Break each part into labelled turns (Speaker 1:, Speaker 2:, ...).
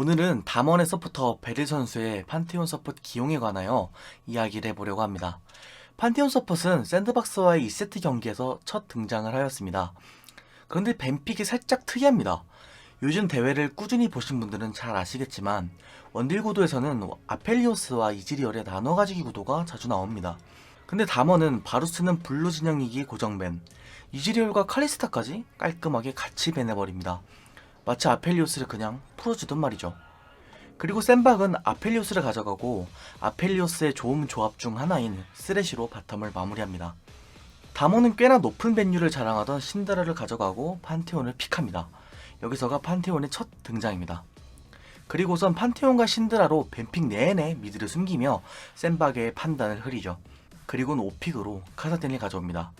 Speaker 1: 오늘은 담원의 서포터 베릴 선수의 판테온 서폿 기용에 관하여 이야기를 해보려고 합니다. 판테온 서폿은 샌드박스와의 2세트 경기에서 첫 등장을 하였습니다. 그런데 뱀픽이 살짝 특이합니다. 요즘 대회를 꾸준히 보신 분들은 잘 아시겠지만 원딜 구도에서는 아펠리오스와 이즈리얼의 나눠 가지기 구도가 자주 나옵니다. 근데 담원은 바루스는 블루 진영이기 고정밴, 이즈리얼과 칼리스타까지 깔끔하게 같이 밴해버립니다. 마치 아펠리오스를 그냥 풀어주던 말이죠. 그리고 센박은 아펠리오스를 가져가고 아펠리오스의 좋은 조합 중 하나인 쓰레시로 바텀을 마무리합니다. 다모는 꽤나 높은 밴류를 자랑하던 신드라를 가져가고 판테온을 픽합니다. 여기서가 판테온의 첫 등장입니다. 그리고선 판테온과 신드라로 뱀픽 내내 미드를 숨기며 센박의 판단을 흐리죠. 그리고는 오픽으로 카사딘을 가져옵니다.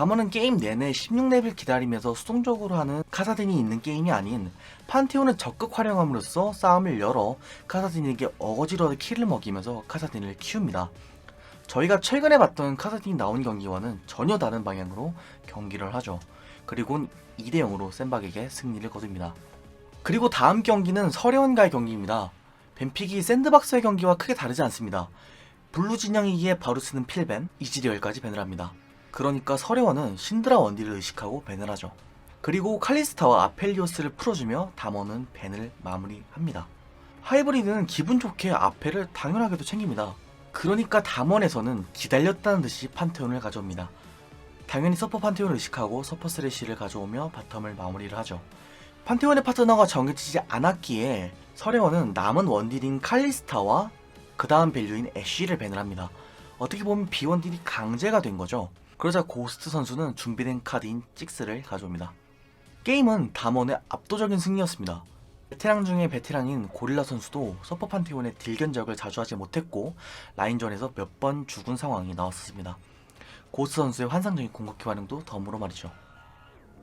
Speaker 1: 다모는 게임 내내 16레벨 기다리면서 수동적으로 하는 카사딘이 있는 게임이 아닌 판테온을 적극 활용함으로써 싸움을 열어 카사딘에게 어거지로 킬을 먹이면서 카사딘을 키웁니다. 저희가 최근에 봤던 카사딘이 나온 경기와는 전혀 다른 방향으로 경기를 하죠. 그리고 2대 0으로 센박에게 승리를 거둡니다. 그리고 다음 경기는 서래원과의 경기입니다. 뱀픽이 샌드박스의 경기와 크게 다르지 않습니다. 블루 진영이기에 바루스는 필벤, 이지리얼까지 밴을 합니다. 그러니까 서래원은 신드라 원딜을 의식하고 밴을 하죠. 그리고 칼리스타와 아펠리오스를 풀어주며 담원은 밴을 마무리합니다. 하이브리드는 기분 좋게 아펠을 당연하게도 챙깁니다. 그러니까 담원에서는 기다렸다는 듯이 판테온을 가져옵니다. 당연히 서퍼 판테온을 의식하고 서퍼 스레시를 가져오며 바텀을 마무리를 하죠. 판테온의 파트너가 정해지지 않았기에 서래원은 남은 원딜인 칼리스타와 그 다음 밸류인 애쉬를 밴을 합니다. 어떻게 보면 비원딜이 강제가 된 거죠. 그러자 고스트 선수는 준비된 카드인 찍스를 가져옵니다. 게임은 담원의 압도적인 승리였습니다. 베테랑 중에 베테랑인 고릴라 선수도 서퍼 판테온의 딜 견적을 자주 하지 못했고 라인전에서 몇 번 죽은 상황이 나왔었습니다. 고스 선수의 환상적인 공격기 반응도 덤으로 말이죠.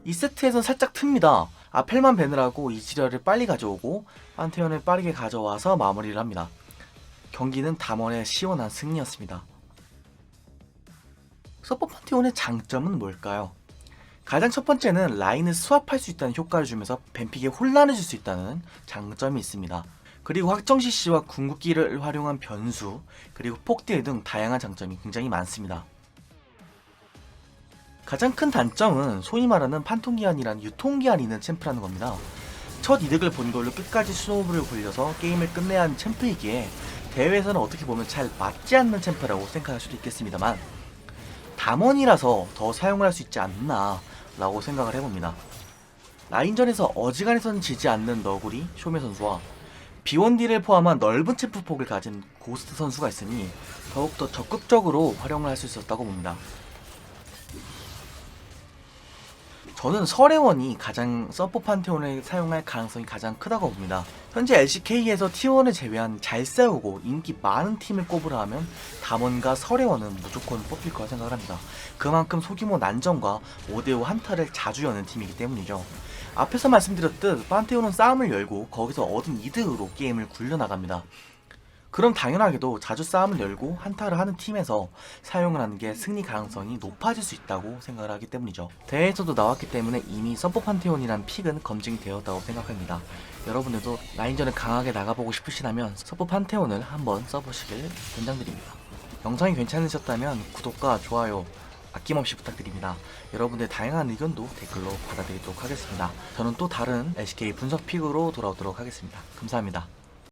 Speaker 1: 이 세트에선 살짝 틉니다. 아펠만 밴을 하고 이지리얼을 빨리 가져오고 판테온을 빠르게 가져와서 마무리를 합니다. 경기는 담원의 시원한 승리였습니다. 서퍼 판테온의 장점은 뭘까요? 가장 첫 번째는 라인을 스왑할 수 있다는 효과를 주면서 뱀픽에 혼란을 줄 수 있다는 장점이 있습니다. 그리고 확정 CC와 궁극기를 활용한 변수, 그리고 폭딜 등 다양한 장점이 굉장히 많습니다. 가장 큰 단점은 소위 말하는 판통기한이란 유통기한이 있는 챔프라는 겁니다. 첫 이득을 본 걸로 끝까지 스노우볼을 굴려서 게임을 끝내야 하는 챔프이기에 대회에서는 어떻게 보면 잘 맞지 않는 챔프라고 생각할 수도 있겠습니다만 담원이라서 더 사용을 할 수 있지 않나 라고 생각을 해봅니다. 라인전에서 어지간해서는 지지 않는 너구리 쇼메 선수와 비원딜을 포함한 넓은 챔프 폭을 가진 고스트 선수가 있으니 더욱더 적극적으로 활용을 할 수 있었다고 봅니다. 저는 설혜원이 가장 서포 판테온을 사용할 가능성이 가장 크다고 봅니다. 현재 LCK에서 T1을 제외한 잘 싸우고 인기 많은 팀을 꼽으라 하면 담원과 설혜원은 무조건 뽑힐 거라 생각을 합니다. 그만큼 소규모 난전과 5대5 한타를 자주 여는 팀이기 때문이죠. 앞에서 말씀드렸듯 판테온은 싸움을 열고 거기서 얻은 이득으로 게임을 굴려나갑니다. 그럼 당연하게도 자주 싸움을 열고 한타를 하는 팀에서 사용을 하는 게 승리 가능성이 높아질 수 있다고 생각을 하기 때문이죠. 대회에서도 나왔기 때문에 이미 서포 판테온이란 픽은 검증이 되었다고 생각합니다. 여러분들도 라인전을 강하게 나가보고 싶으시다면 서포 판테온을 한번 써보시길 권장드립니다. 영상이 괜찮으셨다면 구독과 좋아요 아낌없이 부탁드립니다. 여러분들 다양한 의견도 댓글로 받아드리도록 하겠습니다. 저는 또 다른 LCK 분석 픽으로 돌아오도록 하겠습니다. 감사합니다.